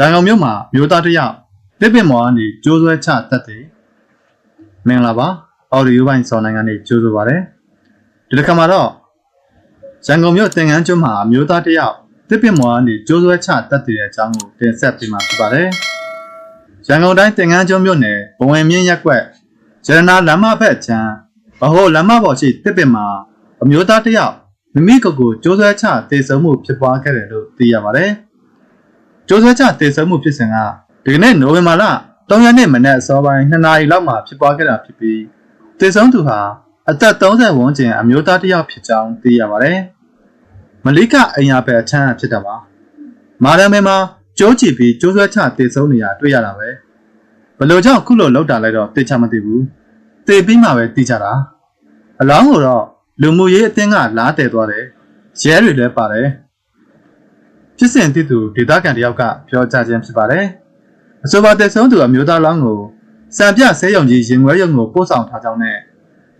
ရန်ကုန်မြို့မှာမြို့သားတစ်ယောက်တစ်ပင်မော်ကနေကျိုးဆွဲချတက်တယ်မင်္ဂလာပါအော်ဒီယိုဘိုင်းစော်နိုင်ငံနေကျိုးဆိုပါတယ်ဒီတစ်ခါမှာတော့ရန်ကုန်မြို့သင်္ကန်းကျွန်းမှာမြို့သားတစ်ယောက်တစ်ပင်မော်ကနေကျိုးဆွဲချတက်တယ်တဲ့အကြောင်းကိုတင်ဆက်ပေးမှာဖြစ်ပါတယ်ရန်ကုန်တိုင်းသင်္ကန်းကျွန်းမြို့နယ်ဘဝင်မြင့်ရက်ကွက်ရတနာလမ်းမဘက်ချမ်းဗဟိုလမ်းမပေါ်ရှိတစ်ပင်မှာအမျိုးသားတစ်ယောက်မိမိကိုယ်ကိုကျိုးဆွဲချတည်ဆုံမှုဖြစ်ပွားခဲ့တယ်လို့သိရပါတယ် ကျိုးဆွဲချတည်ဆုံမှုဖြစ်စဉ်ကဒီကနေ့နိုဝင်ဘာလ3ရက်နေ့မနက်အစောပိုင်း2နာရီလောက်မှာဖြစ်ပွားခဲ့တာဖြစ်ပြီးတည်ဆုံသူဟာအသက်30ဝန်းကျင်အမျိုးသားတစ်ယောက်ဖြစ်ကြောင်းသိရပါတယ်မလိကအင်ယာဘက်အချမ်းဖြစ်တာပါမာရမဲမှာကျိုးချီပြီးကျိုးဆွဲချတည်ဆုံနေရတွေ့ရတာပဲဘလို့ကြောင့်ခုလိုလောက်တာလိုက်တော့သိချမသိဘူးတည်ပြီးမှပဲသိကြတာအလောင်းကိုတော့လူမှုရေးအသင်းကလားတယ်သွားတယ်ရဲတွေလည်းပါတယ် ဖြစ်စဉ်တိတူဒေတာကန်တယောက်ကပြောကြားခြင်းဖြစ်ပါတယ်အဆိုပါတည်ဆုံသူအမျိုးသားလောင်းကိုစံပြဆဲရုံကြီးရင်ခွဲရုံကိုပို့ဆောင်ထားကြောင်းနဲ့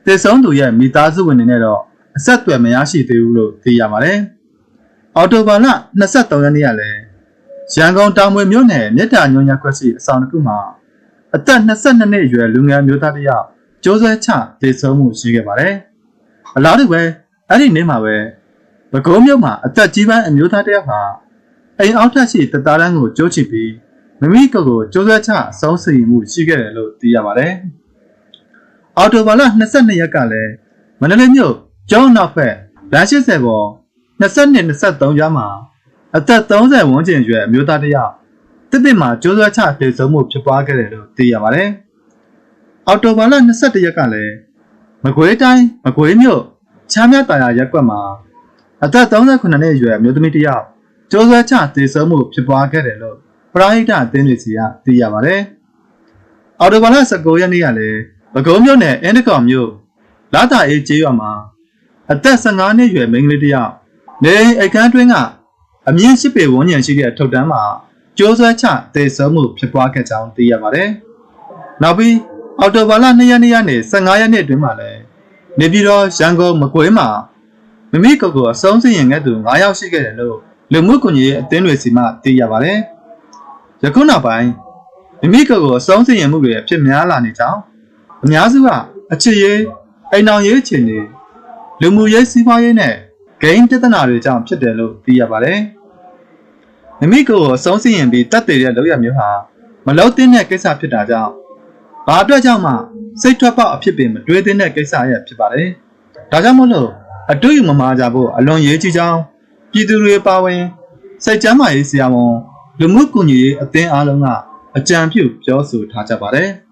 တည်ဆုံသူရဲ့မိသားစုဝင်တွေနဲ့တော့အဆက်အသွယ်မရရှိသေးဘူးလို့သိရပါတယ်အော်တိုဘာလ23ရက်နေ့ကလည်းရန်ကုန်တောင်မွေမြို့နယ်မြစ်တာညွန်ရက်ခွက်ရှိအဆောင်တစ်ခုမှာအသက်22နှစ်အရွယ်လူငယ်မျိုးသားတစ်ယောက်ကျိုးဆွဲချတည်ဆုံမှုရှိခဲ့ပါတယ်။အလားတူပဲအဲ့ဒီနေ့မှာပဲဘကုံးမြို့မှာအသက်ကြီးပိုင်းအမျိုးသားတစ်ယောက်ဟာ အိမ်အောက်ထပ်ရှိတသားတန်းကိုကျိုးချစ်ပြီးမိမိကိုယ်ကိုကျိုးဆွဲချအဆုံးစီမှုရှိခဲ့တယ်လို့သိရပါတယ်။အော်တိုဘာလ22ရက်ကလည်းမန္တလေးမြို့ကျောင်းနောက်ဘက်လမ်း80ပေါ်22 23ကြားမှာအသက်30ဝန်းကျင်အရွယ်အမျိုးသားတစ်ယောက်တစ်တစ်မှာကျိုးဆွဲချတည်ဆုံမှုဖြစ်ပွားခဲ့တယ်လို့သိရပါတယ်။အော်တိုဘာလ22ရက်ကလည်းမကွေးတိုင်းမကွေးမြို့ချမ်းမြတာယာရက်ကွက်မှာအသက်38နှစ်အရွယ်အမျိုးသမီးတစ်ယောက် ကျိုးဆွဲချတည်ဆုံမှုဖြစ်ပွားခဲ့တယ်လို့ပရိဟိတအသင်းတွေစီကသိရပါတယ်။အော်တိုဘာလ19ရက်နေ့ကလည်းမကုံမြို့နယ်အင်းတကောင်မြို့လာတာအေးကျေးရွာမှာအသက်15နှစ်အရွယ်မိန်းကလေးတစ်ယောက်နေအိမ်အခန်းတွင်းကအမြင့်ရှိပေဝန်းကျင်ရှိတဲ့ထုတ်တန်းမှာကျိုးဆွဲချတည်ဆုံမှုဖြစ်ပွားခဲ့ကြောင်းသိရပါတယ်။နောက်ပြီးအော်တိုဘာလ2ရက်နေ့ကနေ15ရက်နေ့အတွင်းမှာလည်းနေပြည်တော်ရန်ကုန်မကွေးမှာမမိကိုကိုအဆုံးစီရင်ခဲ့သူ9ယောက်ရှိခဲ့တယ်လို့ လူမှုကွန်ရက်အသင်းတွေစီမှသိရပါတယ်။ယခုနောက်ပိုင်းမမိကိုကိုအဆုံးစီရင်မှုတွေအဖြစ်များလာနေကြောင်းအများစုကအချစ်ရေးအိမ်တော်ရေးချင်နေလူမှုရေးစီးပွားရေးနဲ့ဂိမ်းပြဿနာတွေကြောင့်ဖြစ်တယ်လို့သိရပါတယ်။မမိကိုကိုအဆုံးစီရင်ပြီးတတ်တည်တဲ့လောက်ရမျိုးဟာမလုံးသင့်တဲ့ကိစ္စဖြစ်တာကြောင့်ဘာအတွက်ကြောင့်မှစိတ်ထွက်ပေါက်အဖြစ်ပင်မတွေးသင့်တဲ့ကိစ္စရဲ့ဖြစ်ပါတယ်။ဒါကြောင့်မို့လို့အတူယူမမာကြဖို့အလွန်ရေးကြီးကြောင်း ပြည်သူတွေပါဝင်စိတ်ကြမ်းမာရေးဆရာဝန်လူမှုကွန်ရက်အသင်းအားလုံးကအကြံပြုပြောဆိုထားကြပါတယ်။